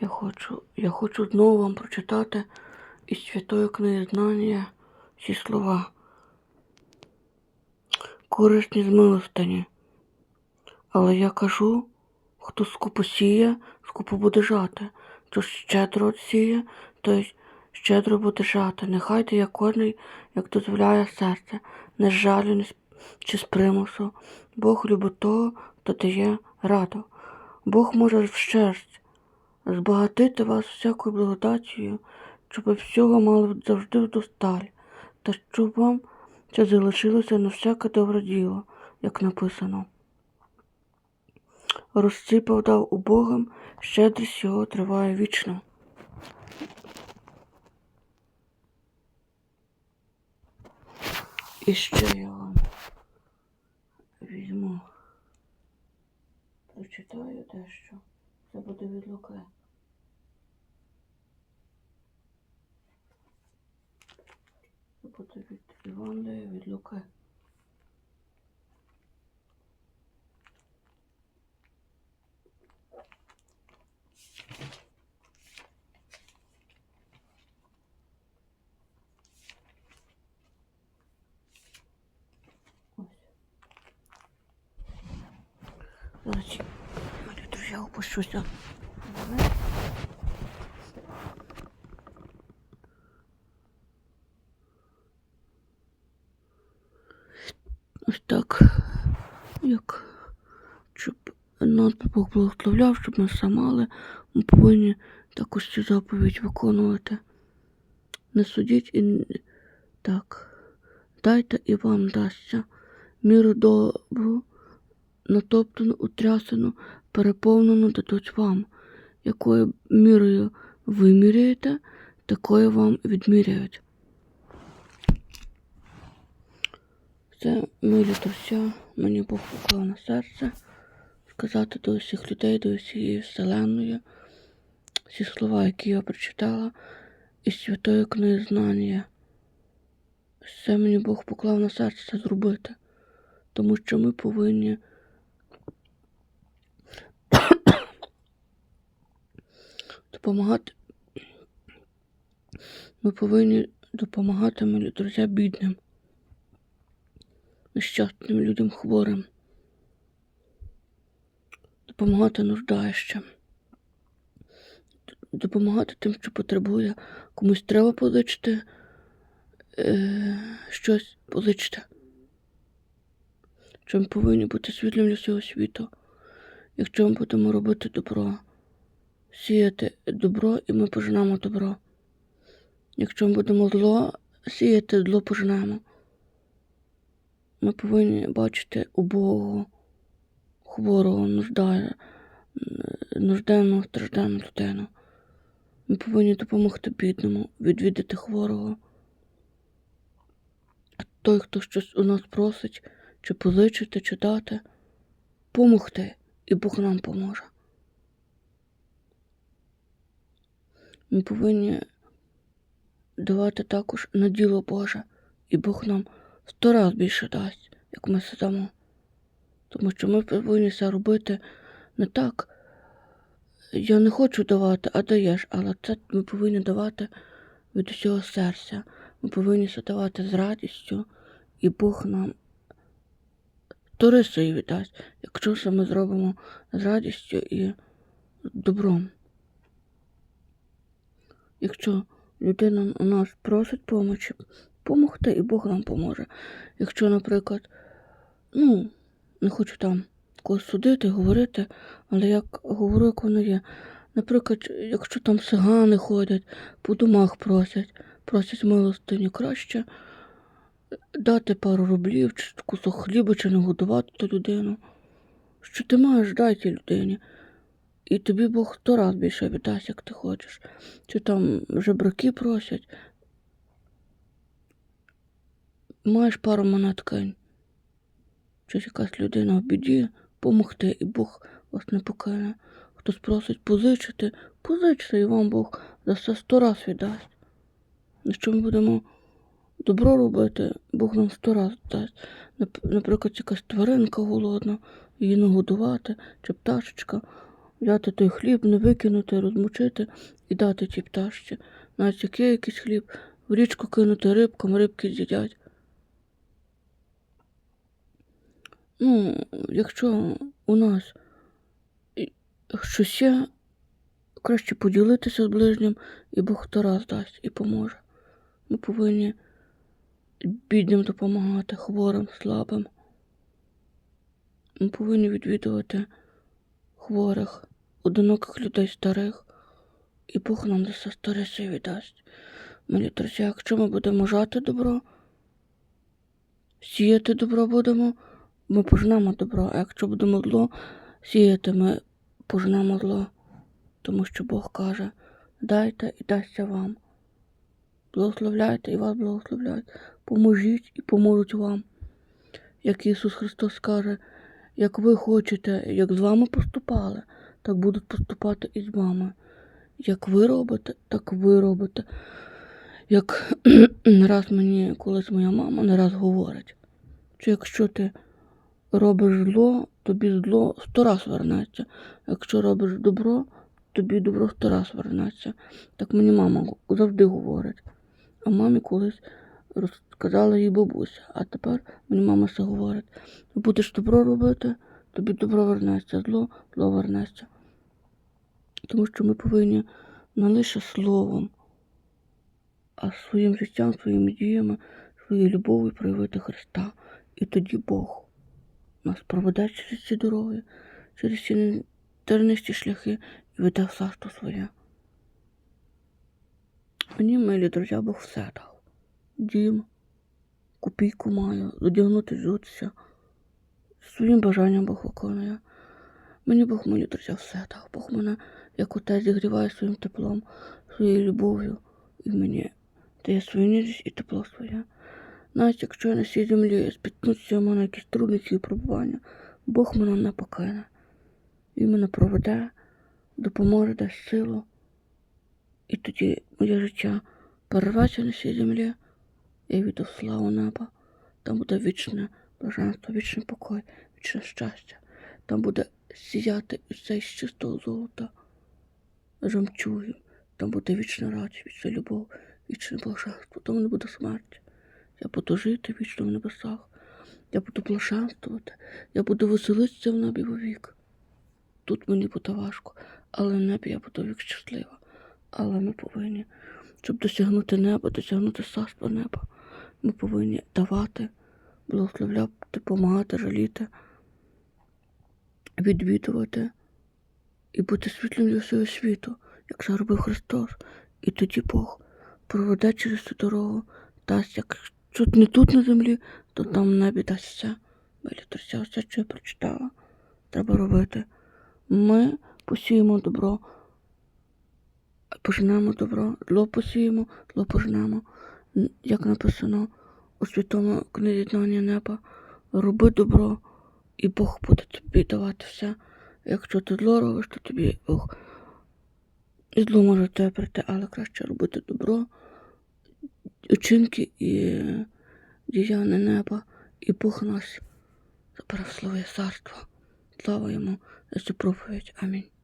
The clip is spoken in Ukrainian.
Я хочу, я хочу знову вам прочитати із Святої книги знання ці слова. Корисні з милостині. Але я кажу, хто скупо сіє, скупо буде жати. Хто щедро сіє, той щедро буде жати. Нехай дає кожний, як дозволяє серце, не з жалю, чи з примусу. Бог любить того, хто дає раду. Бог може вщесть збагатити вас всякою благодатію, щоб всього мали завжди вдосталь, та щоб вам це залишилося на всяке добре діло, як написано. Розсипав дав убогим, щедрість його триває вічно. І ще я вам візьму. Прочитаю дещо. Це буде від Луки. Це буде від Івангелія, від Луки. Ось. Зараз, друзі, опущуся. Ось так, як щоб Бог благословляв, щоб ми все мали, ми повинні також цю заповідь виконувати. Не судіть і так. Дайте і вам дасться міру добру, натоптану, утрясену, переповнену дадуть вам, якою мірою ви міряєте, такою вам відміряють. Це милі друзі, мені Бог поклав на серце сказати до усіх людей, до усієї вселеної ці слова, які я прочитала із святої книги знання. Все мені Бог поклав на серце це зробити, тому що ми повинні допомагати. Ми повинні допомагати милі друзі бідним, нещасним людям хворим, допомагати нуждаючим, допомагати тим, що потребує. Комусь треба позичити е, щось позичте. Ми повинні бути світлом для всього світу. Якщо ми будемо робити добро, сіяти добро, і ми поженемо добро. Якщо ми будемо зло сіяти, зло поженемо. Ми повинні бачити убогого, хворого, нуждає, нужденну, стражденну людину. Ми повинні допомогти бідному, відвідати хворого. А той, хто щось у нас просить, чи позичити, чи дати, помогти, і Бог нам поможе. Ми повинні давати також на діло Боже, і Бог нам сто раз більше дасть, як ми сидамо. Тому що ми повинні це робити не так. Я не хочу давати, а даєш, але це ми повинні давати від усього серця. Ми повинні це давати з радістю, і Бог нам тори свої віддасть, якщо це ми зробимо з радістю і добром. Якщо людина у нас просить помочі, помогти, і Бог нам поможе. Якщо, наприклад, ну, не хочу там когось судити, говорити, але як говорю, як воно є. Наприклад, якщо там цигани ходять, по домах просять, просять милостині, краще дати пару рублів, чи кусок хліба, чи не годувати ту людину. Що ти маєш, дай тій людині. І тобі Бог сто раз більше віддасть, як ти хочеш. Чи там жебраки просять. Маєш пару монет кинь. Якась людина в біді, помогти, і Бог вас не покине. Хтось просить позичити, позичте, і вам Бог за все сто раз віддасть. Якщо ми будемо добро робити, Бог нам сто раз дасть. Наприклад, якась тваринка голодна, її нагодувати, чи пташечка. взяти той хліб, не викинути, розмочити і дати тій пташці. Навіть як є якийсь хліб, в річку кинути рибкам, рибки з'їдять. Ну, якщо у нас щось є, краще поділитися з ближнім, і Бог хто раз дасть і поможе. Ми повинні бідним допомагати, хворим, слабим. Ми повинні відвідувати хворих, одиноких людей старих, і Бог нам за старе віддасть. Милі друзі, якщо ми будемо жати добро, сіяти добро будемо, ми пожнемо добро, а якщо будемо зло сіяти, ми пожнемо зло, тому що Бог каже, дайте і дасться вам. Благословляйте і вас благословляють. Поможіть і поможуть вам. Як Ісус Христос каже, як ви хочете, як з вами поступали, так будуть поступати і з вами. Як ви робите, так ви робите. Як не раз мені колись моя мама не раз говорить, що якщо ти робиш зло, тобі зло сто раз вернеться. Якщо робиш добро, тобі добро сто раз вернеться. Так мені мама завжди говорить. А мамі колись розказала їй бабуся. А тепер мені мама все говорить. Будеш добро робити, тобі добро вернеться, зло, зло вернеться. Тому що ми повинні не лише словом, а своїм життям, своїми діями, своєю любов'ю проявити Христа. І тоді Бог нас проведе через ці дороги, через ці тернисті шляхи і веде в царство своє. Мені, милі друзі, Бог все дав. Дім, копійку маю, одягнути взутися. Своїм бажанням Бог виконує. Мені Бог, милі друзі, все дав. Бог мене, як отець, зігріває своїм теплом, своєю любов'ю і мені дає свою ніжність і тепло своє. Навіть якщо я на цій землі спіткнуться в мене якісь трудності і пробування, Бог мене не покине. Він мене проведе, допоможе, дасть силу. І тоді моє життя перерветься на цій землі, я йду в славу неба. Там буде вічне блаженство, вічний покой, вічне щастя. Там буде сіяти все з чистого золота, жемчугів. Там буде вічна радість, вічна любов, вічне блаженство. Там не буде смерті. Я буду жити вічно в небесах. Я буду блаженствувати, я буду веселитися в небі вовік. Тут мені буде важко, але в небі я буду вік щаслива. Але ми повинні, щоб досягнути неба, досягнути царства неба, ми повинні давати, благословляти, допомагати, жаліти, відвідувати і бути світлом для всього світу, як це робив Христос. І тоді Бог проведе через цю дорогу, дасть, якщо не тут на землі, то там небі дасть все. Біля все, що я прочитала, треба робити. Ми посіємо добро, пожнемо добро, зло посіємо, зло пожнемо. Н- Як написано у святому книзі знання неба, роби добро, і Бог буде тобі давати все. Якщо ти зло робиш, то тобі Бог і зло може тебе прийти, але краще робити добро, учинки і діяни неба, і Бог нас забрав слово царство. Слава йому за цю проповідь. Амінь.